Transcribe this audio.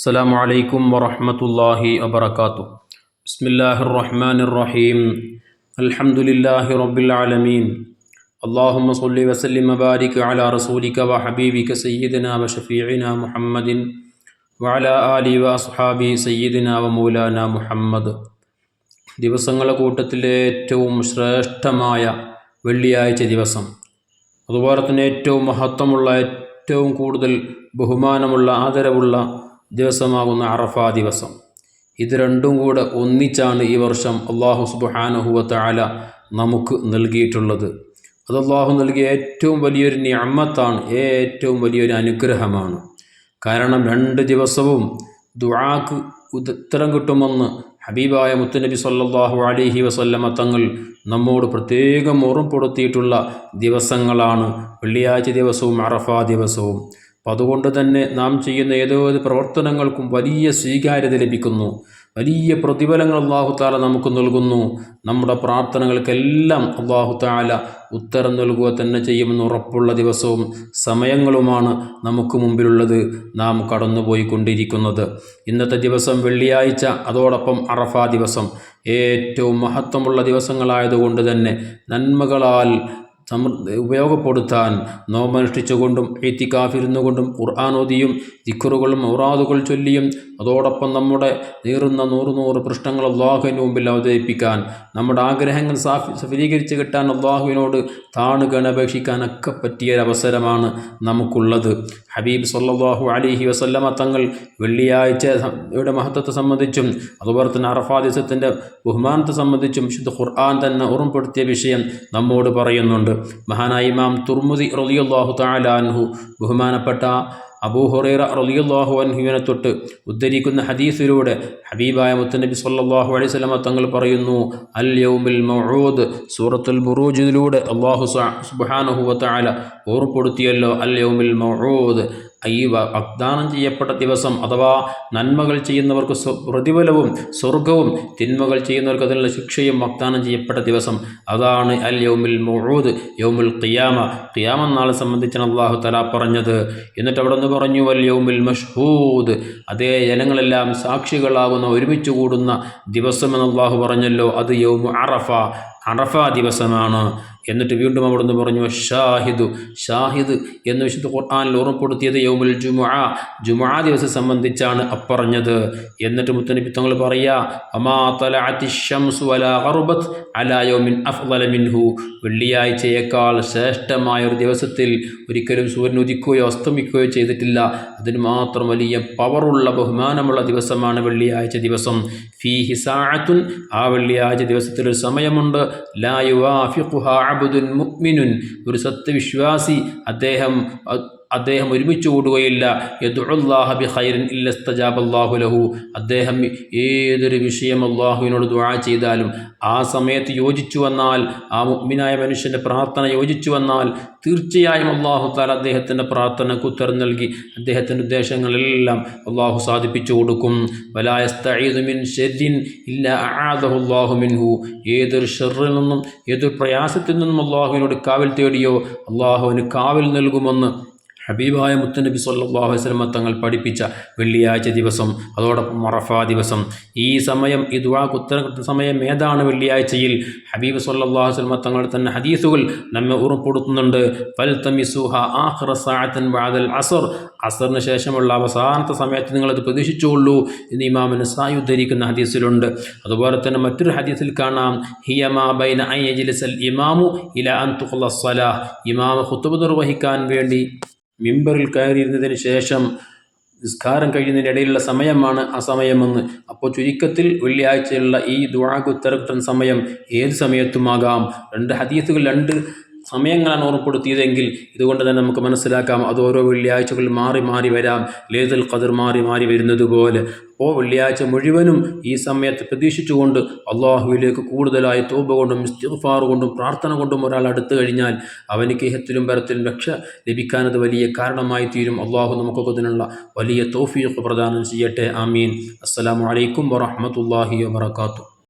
السلام عليكم ورحمة الله وبركاته بسم الله الرحمن الرحيم الحمد لله رب العالمين اللهم صل وسلم وبارك على رسولك وحبيبك سيدنا وشفيعنا محمد وعلى آله وأصحابه سيدنا ومولانا മുഹമ്മദ് ദിവസങ്ങളെ കൂട്ടത്തിലെ ഏറ്റവും ശ്രേഷ്ഠമായ വെള്ളിയാഴ്ച ദിവസം അതുപോലെ തന്നെ ഏറ്റവും മഹത്വമുള്ള ഏറ്റവും കൂടുതൽ ബഹുമാനമുള്ള ആദരവുള്ള ദിവസമാകുന്ന അറഫാ ദിവസം. ഇത് രണ്ടും കൂടെ ഒന്നിച്ചാണ് ഈ വർഷം അള്ളാഹു സുബാനഹുവത്ത ആല നമുക്ക് നൽകിയിട്ടുള്ളത്. അത് അള്ളാഹു നൽകിയ ഏറ്റവും വലിയൊരു ഞമ്മത്താണ് ഏറ്റവും വലിയൊരു അനുഗ്രഹമാണ്. കാരണം രണ്ട് ദിവസവും ദുആക്ക് ഉത്തരം കിട്ടുമെന്ന് ഹബീബായ മുത്തനബി സല്ലാഹു അലിഹി വസല്ലമ തങ്ങൾ നമ്മോട് പ്രത്യേകം ഓർമ്മപ്പെടുത്തിയിട്ടുള്ള ദിവസങ്ങളാണ്. വെള്ളിയാഴ്ച ദിവസവും അറഫാ ദിവസവും. അപ്പം അതുകൊണ്ട് തന്നെ നാം ചെയ്യുന്ന ഏതോ പ്രവർത്തനങ്ങൾക്കും വലിയ സ്വീകാര്യത ലഭിക്കുന്നു. വലിയ പ്രതിഫലങ്ങൾ അള്ളാഹു താല നമുക്ക് നൽകുന്നു. നമ്മുടെ പ്രാർത്ഥനകൾക്കെല്ലാം അള്ളാഹു താല ഉത്തരം നൽകുക തന്നെ ചെയ്യുമെന്ന് ഉറപ്പുള്ള ദിവസവും സമയങ്ങളുമാണ് നമുക്ക് മുമ്പിലുള്ളത് നാം കടന്നുപോയിക്കൊണ്ടിരിക്കുന്നത്. ഇന്നത്തെ ദിവസം വെള്ളിയാഴ്ച അതോടൊപ്പം അറഫ ദിവസം. ഏറ്റവും മഹത്വമുള്ള ദിവസങ്ങളായതുകൊണ്ട് തന്നെ നന്മകളാൽ സമൃദ്ധ ഉപയോഗപ്പെടുത്താൻ നോമനുഷ്ഠിച്ചുകൊണ്ടും എത്തിക്കാഫിരുന്നു കൊണ്ടും ഖുർആാനോദിയും ദിക്കറുകളും ഔറാദുകൾ ചൊല്ലിയും അതോടൊപ്പം നമ്മുടെ നീറുന്ന നൂറ് നൂറ് പ്രശ്നങ്ങൾ അള്ളാഹുവിന് മുമ്പിൽ അവതരിപ്പിക്കാൻ നമ്മുടെ ആഗ്രഹങ്ങൾ സാഫി സഫലീകരിച്ച് കിട്ടാൻ അള്ളാഹുവിനോട് താണുകണപേക്ഷിക്കാനൊക്കെ പറ്റിയൊരവസരമാണ് നമുക്കുള്ളത്. ഹബീബ് സല്ലാഹു അലിഹി വസല്ലമ തങ്ങൾ വെള്ളിയാഴ്ച യുടെ മഹത്വത്തെ സംബന്ധിച്ചും അതുപോലെ തന്നെ അറഫാദിസത്തിന്റെ ബഹുമാനത്തെ സംബന്ധിച്ചും വിശുദ്ധ ഖുർആൻ തന്നെ ഓർമ്മപ്പെടുത്തിയ വിഷയം നമ്മോട് പറയുന്നുണ്ട്. മഹാനായ ഇമാം തുർമുദി റലിയുല്ലാഹു താലാൻഹു ബഹുമാനപ്പെട്ട അബൂഹുറൈറ റലിയുല്ലാഹു അൻഹുവിനെ തൊട്ട് ഉദ്ധരിക്കുന്ന ഹദീസിലൂടെ ഹബീബായ മുത്തനബി സല്ലാഹു അലൈഹി സ്വലമ തങ്ങൾ പറയുന്നു അൽ യൗമിൽ മൗഊദ് സൂറത്തുൽ ബുറൂജിലൂടെ അള്ളാഹു സുബാനഹുവ താല ഓർപ്പെടുത്തിയല്ലോ അൽ യൗമിൽ മൗഊദ് ഈ വാഗ്ദാനം ചെയ്യപ്പെട്ട ദിവസം അഥവാ നന്മകൾ ചെയ്യുന്നവർക്ക് പ്രതിഫലവും സ്വർഗവും തിന്മകൾ ചെയ്യുന്നവർക്ക് അതിനുള്ള ശിക്ഷയും വാഗ്ദാനം ചെയ്യപ്പെട്ട ദിവസം അതാണ് അൽ യൗമിൽ മുഴൂദ് യൗമുൽ ഖിയാമ. ഖിയാമ നാളെ സംബന്ധിച്ചാണ് അള്ളാഹു തല പറഞ്ഞത്. എന്നിട്ട് അവിടെ നിന്ന് പറഞ്ഞു അൽ യൗമിൽ മഷ്ഹൂദ്. അതേ ജനങ്ങളെല്ലാം സാക്ഷികളാകുന്ന ഒരുമിച്ച് കൂടുന്ന ദിവസം എന്ന് അള്ളാഹു പറഞ്ഞല്ലോ. അത് യൗമു അറഫ. അറഫ ദിവസമാണ്. എന്നിട്ട് വീണ്ടും അവിടുന്ന് പറഞ്ഞു ഷാഹിദു ഷാഹിദ് എന്ന് വിശുദ്ധ ഖുർആാനിൽ ഓർമ്മപ്പെടുത്തിയത് യൗമുൽ ജുമുഅ. ജുമുഅ ദിവസം സംബന്ധിച്ചാണ് അപ്പറഞ്ഞത്. എന്നിട്ട് മുത്തനബി തങ്ങൾ പറയാ അമാ വലാ അഫ്ളല മിൻഹു. വെള്ളിയാഴ്ചയേക്കാൾ ശ്രേഷ്ഠമായ ഒരു ദിവസത്തിൽ ഒരിക്കലും സൂര്യൻ ഉദിക്കുകയോ അസ്തമിക്കുകയോ ചെയ്തിട്ടില്ല. അതിന് മാത്രം വലിയ പവറുള്ള ബഹുമാനമുള്ള ദിവസമാണ് വെള്ളിയാഴ്ച ദിവസം. ഫീ ഹിസാഅത്തുൻ ആ വെള്ളിയാഴ്ച ദിവസത്തിൽ ഒരു സമയമുണ്ട്. ലാ യുവാഫിഖുഹ അബ്ദുൻ മുഅ്മിനുൻ ഒരു സത്യവിശ്വാസി അദ്ദേഹം അദ്ദേഹം ഒരുമിച്ച് കൂടുകയില്ല. യദുല്ലാഹബി ഖൈറിൻ ഇല്ലസ്തജാബല്ലാഹു ലഹു. അദ്ദേഹം ഏതൊരു വിഷയം അള്ളാഹുവിനോട് ദുആ ചെയ്താലും ആ സമയത്ത് യോജിച്ചു വന്നാൽ ആ മുഗ്മിനായ മനുഷ്യന്റെ പ്രാർത്ഥന യോജിച്ചു വന്നാൽ തീർച്ചയായും അള്ളാഹു താല അദ്ദേഹത്തിന്റെ പ്രാർത്ഥനയ്ക്ക് ഉത്തരം നൽകി. അദ്ദേഹത്തിന്റെ ഉദ്ദേശങ്ങളെല്ലാം അള്ളാഹു സാധിപ്പിച്ചു കൊടുക്കും. വലായസ്തീദുമിൻ ഷെരിൻ ഇല്ല ആദഹുല്ലാഹു മിൻഹു. ഏതൊരു ഷെറിൽ നിന്നും ഏതൊരു പ്രയാസത്തിൽ നിന്നും അള്ളാഹുവിനോട് കാവൽ തേടിയോ അള്ളാഹുവിന് കാവൽ നൽകുമെന്ന് ഹബീബായ മുത്തനബി സല്ലാഹു വസ്ലമ തങ്ങൾ പഠിപ്പിച്ച വെള്ളിയാഴ്ച ദിവസം അതോടൊപ്പം മറഫ ദിവസം. ഈ സമയം ഈ ദുവാക്ക് ഉത്തരം കിട്ടുന്ന സമയം ഏതാണ് വെള്ളിയാഴ്ചയിൽ? ഹബീബ് സല്ലാഹു വസ്ലമ തങ്ങൾ തന്നെ ഹദീസുകൾ നമ്മെ ഉറപ്പെടുത്തുന്നുണ്ട് ഫൽ വാദൽ അസർ. അസറിന് ശേഷമുള്ള അവസാനത്തെ സമയത്ത് നിങ്ങളത് പ്രതീക്ഷിച്ചുകൊള്ളൂ എന്ന് ഇമാമിന് സായി ഉദ്ധരിക്കുന്ന ഹദീസിലുണ്ട്. അതുപോലെ തന്നെ മറ്റൊരു ഹദീസിൽ കാണാം. ഹിയമാ ബൈന ഐ ഇമാമു ഇല അൻ തുഖ്ല ഇമാമ ഖുത്തുബ് നിർവഹിക്കാൻ വേണ്ടി മിമ്പറിൽ കയറിയിരുന്നതിന് ശേഷം നിസ്കാരം കഴിയുന്നതിന്റെ ഇടയിലുള്ള സമയമാണ് ആ സമയമെന്ന്. അപ്പോൾ ചുരുക്കത്തിൽ വെള്ളിയാഴ്ചയുള്ള ഈ ഉത്തരവിട്ട സമയം ഏത് സമയത്തുമാകാം? രണ്ട് ഹദീസുകൾ രണ്ട് സമയങ്ങളാണ് ഓർമ്മപ്പെടുത്തിയതെങ്കിൽ ഇതുകൊണ്ട് തന്നെ നമുക്ക് മനസ്സിലാക്കാം. അത് ഓരോ വെള്ളിയാഴ്ചകളിൽ മാറി മാറി വരാം. ലേതൽ കതിർ മാറി മാറി വരുന്നത് പോലെ. അപ്പോൾ വെള്ളിയാഴ്ച മുഴുവനും ഈ സമയത്ത് പ്രതീക്ഷിച്ചുകൊണ്ട് അള്ളാഹുവിലേക്ക് കൂടുതലായി തോപ കൊണ്ടും ഇസ്തിഫാർ കൊണ്ടും പ്രാർത്ഥന കൊണ്ടും ഒരാൾ അടുത്തു കഴിഞ്ഞാൽ അവന് കേഹത്തിലും പരത്തിലും രക്ഷ ലഭിക്കാനത് വലിയ കാരണമായി തീരും. അള്ളാഹു നമുക്കൊക്കെ ഇതിനുള്ള വലിയ തോഫിയൊക്കെ പ്രദാനം ചെയ്യട്ടെ. ആമീൻ. അസ്സലാമലൈക്കും വറഹമത്തല്ലാഹി വാത്തു